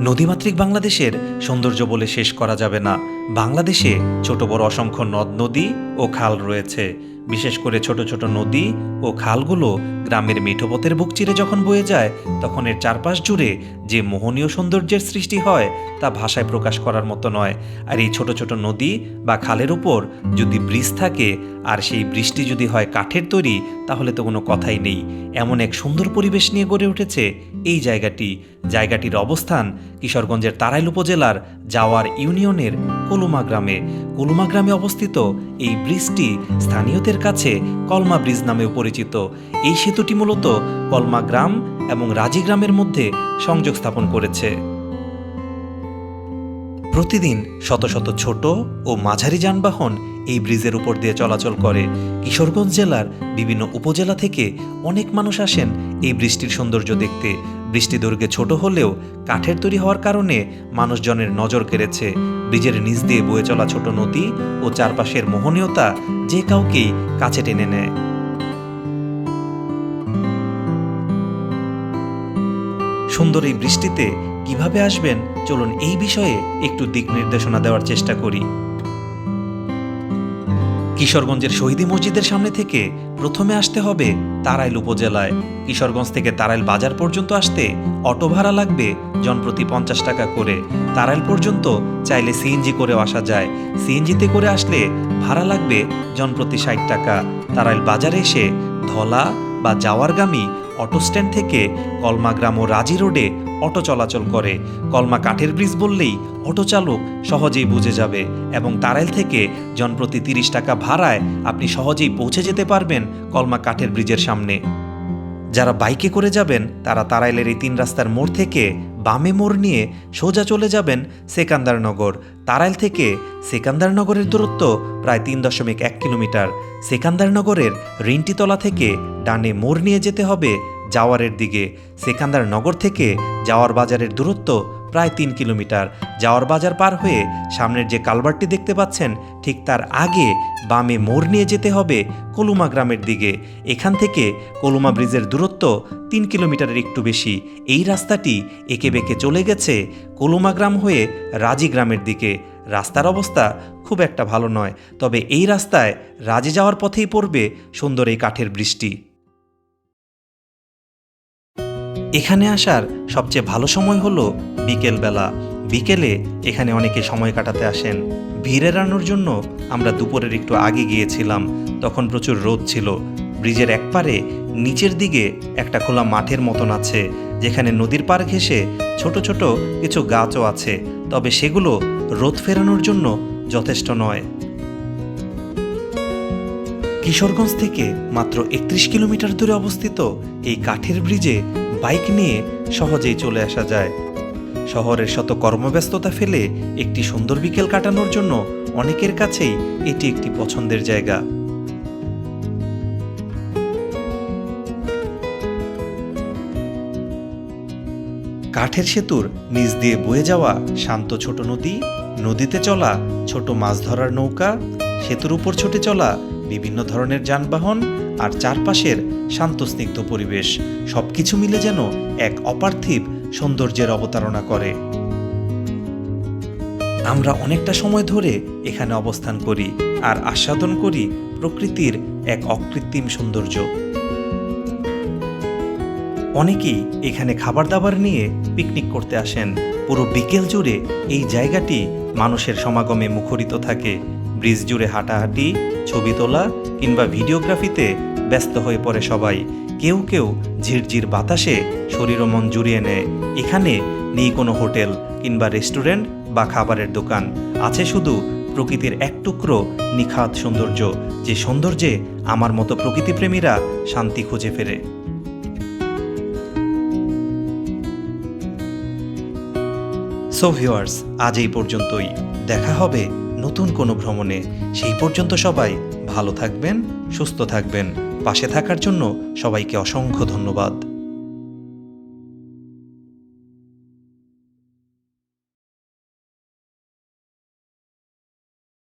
নদীমাতৃক বাংলাদেশের সৌন্দর্য বলে শেষ করা যাবে না। বাংলাদেশে ছোট বড় অসংখ্য নদ, নদী ও খাল রয়েছে। বিশেষ করে ছোট ছোট নদী ও খালগুলো গ্রামের মিঠোপথের বুক চিরে যখন বয়ে যায়, তখন এর চারপাশ জুড়ে যে মোহনীয় সৌন্দর্যের সৃষ্টি হয়, তা ভাষায় প্রকাশ করার মতো নয়। আর এই ছোট ছোট নদী বা খালের উপর যদি ব্রিজ থাকে, আর সেই বৃষ্টি যদি হয় কাঠের তৈরি, তাহলে তো কোনো কথাই নেই। এমন এক সুন্দর পরিবেশ নিয়ে গড়ে উঠেছে এই জায়গাটি। জায়গাটির অবস্থান কিশোরগঞ্জের তারাইল উপজেলার জাওয়ার ইউনিয়নের কলুমা গ্রামে। কলুমা গ্রামে অবস্থিত এই ব্রিজটি স্থানীয়দের কাছে কলমা ব্রিজ নামেও পরিচিত। এই সেতুটি মূলত কলমা গ্রাম এবং রাজি গ্রামের মধ্যে সংযোগ স্থাপন করেছে। প্রতিদিন শত শত ছোট ও মাঝারি যানবাহন এই ব্রিজের উপর দিয়ে চলাচল করে। কিশোরগঞ্জ জেলার বিভিন্ন উপজেলা থেকে অনেক মানুষ আসেন এই বৃষ্টির সৌন্দর্য দেখতে। বৃষ্টি দৈর্ঘ্যে ছোট হলেও কাঠের তৈরি হওয়ার কারণে মানুষজনের নজর কেড়েছে। ব্রিজের নিচ দিয়ে বয়ে চলা ছোট নদী ও চারপাশের মোহনীয়তা যে কাউকেই কাছে টেনে নেয়। সুন্দর এই বৃষ্টিতে কীভাবে আসবেন? চলুন এই বিষয়ে একটু দিক নির্দেশনা দেওয়ার চেষ্টা করি। কিশোরগঞ্জের শহীদী মসজিদের সামনে থেকে প্রথমে আসতে হবে তারাইল উপজেলায় কিশোরগঞ্জ থেকে তারাইল বাজার পর্যন্ত আসতে অটো ভাড়া লাগবে জনপ্রতি পঞ্চাশ টাকা করে। তারাইল পর্যন্ত চাইলে সিএনজি করেও আসা যায়। সিএনজিতে করে আসলে ভাড়া লাগবে জনপ্রতি ষাট টাকা। তারাইল বাজারে এসে ধলা বা যাওয়ারগামী অটো স্ট্যান্ড থেকে কলমাগ্রাম ও রাজি রোডে অটো চলাচল করে। কলমা কাঠের ব্রিজ বললেই অটো চালক সহজেই বুঝে যাবে এবং তারাইল থেকে জনপ্রতি তিরিশ টাকা ভাড়ায় আপনি সহজেই পৌঁছে যেতে পারবেন কলমা কাঠের ব্রিজের সামনে। যারা বাইকে করে যাবেন, তারা তারাইলের এই তিন রাস্তার মোড় থেকে বামে মোড় নিয়ে সোজা চলে যাবেন সেকান্দারনগর। তারাইল থেকে সেকান্দারনগরের দূরত্ব প্রায় তিন দশমিক এক কিলোমিটার। সেকান্দারনগরের রিন্টিতলা থেকে ডানে মোড় নিয়ে যেতে হবে জাওয়ারের দিকে। সেকান্দারনগর থেকে জাওয়ার বাজারের দূরত্ব প্রায় তিন কিলোমিটার। জাওয়ার বাজার পার হয়ে সামনের যে কালভারটি দেখতে পাচ্ছেন, ঠিক তার আগে বামে মোড় নিয়ে যেতে হবে কলুমা গ্রামের দিকে। এখান থেকে কলুমা ব্রিজের দূরত্ব তিন কিলোমিটারের একটু বেশি। এই রাস্তাটি এঁকে বেঁকে চলে গেছে কলুমা গ্রাম হয়ে রাজি গ্রামের দিকে। রাস্তার অবস্থা খুব একটা ভালো নয়, তবে এই রাস্তায় রাজে যাওয়ার পথেই পড়বে সুন্দর এই কাঠের বৃষ্টি। এখানে আসার সবচেয়ে ভালো সময় হলো বিকেলবেলা। বিকেলে এখানে অনেকে সময় কাটাতে আসেন। ভিড় এড়ানোর জন্য আমরা দুপুরের একটু আগে গিয়েছিলাম। তখন প্রচুর রোদ ছিল। ব্রিজের একপারে নিচের দিকে একটা খোলা মাঠের মতন আছে, যেখানে নদীর পার ঘেঁষে ছোট ছোট কিছু গাছও আছে। তবে সেগুলো রোদ ফেরানোর জন্য যথেষ্ট নয়। কিশোরগঞ্জ থেকে মাত্র একত্রিশ কিলোমিটার দূরে অবস্থিত এই কাঠের ব্রিজে বাইক নিয়ে সহজেই চলে আসা যায়। শহরের শত কর্মব্যস্ততা ফেলে একটি সুন্দর বিকেল কাটানোর জন্য অনেকের কাছেই এটি একটি পছন্দের জায়গা। কাঠের সেতুর নিচ দিয়ে বয়ে যাওয়া শান্ত ছোট নদী, নদীতে চলা ছোট মাছ ধরার নৌকা সেতুর উপর ছুটে চলা বিভিন্ন ধরনের যানবাহন আর চারপাশের শান্ত স্নিগ্ধ পরিবেশ, সবকিছু মিলে যেন এক অপার্থিব সৌন্দর্যের অবতারণা করে। আমরা অনেকটা সময় ধরে এখানে অবস্থান করি আর আস্বাদন করি প্রকৃতির এক অকৃত্রিম সৌন্দর্য। অনেকেই এখানে খাবার দাবার নিয়ে পিকনিক করতে আসেন। পুরো বিকেল জুড়ে এই জায়গাটি মানুষের সমাগমে মুখরিত থাকে। ব্রিজ জুড়ে হাঁটাহাঁটি, ছবি তোলা কিংবা ভিডিওগ্রাফিতে ব্যস্ত হয়ে পড়ে সবাই। কেউ কেউ ঝিরঝির বাতাসে শরীর ও মন জুড়িয়ে নেয়। এখানে নেই কোনো হোটেল কিংবা রেস্টুরেন্ট বা খাবারের দোকান। আছে শুধু প্রকৃতির এক টুকরো নিখাত সৌন্দর্য, যে সৌন্দর্যে আমার মতো প্রকৃতিপ্রেমীরা শান্তি খুঁজে ফেরে। সো ভিওয়ার্স আজ এই পর্যন্তই। দেখা হবে নতুন কোনো ভ্রমণে। সেই পর্যন্ত সবাই ভালো থাকবেন, সুস্থ থাকবেন। পাশে থাকার জন্য সবাইকে অসংখ্য ধন্যবাদ।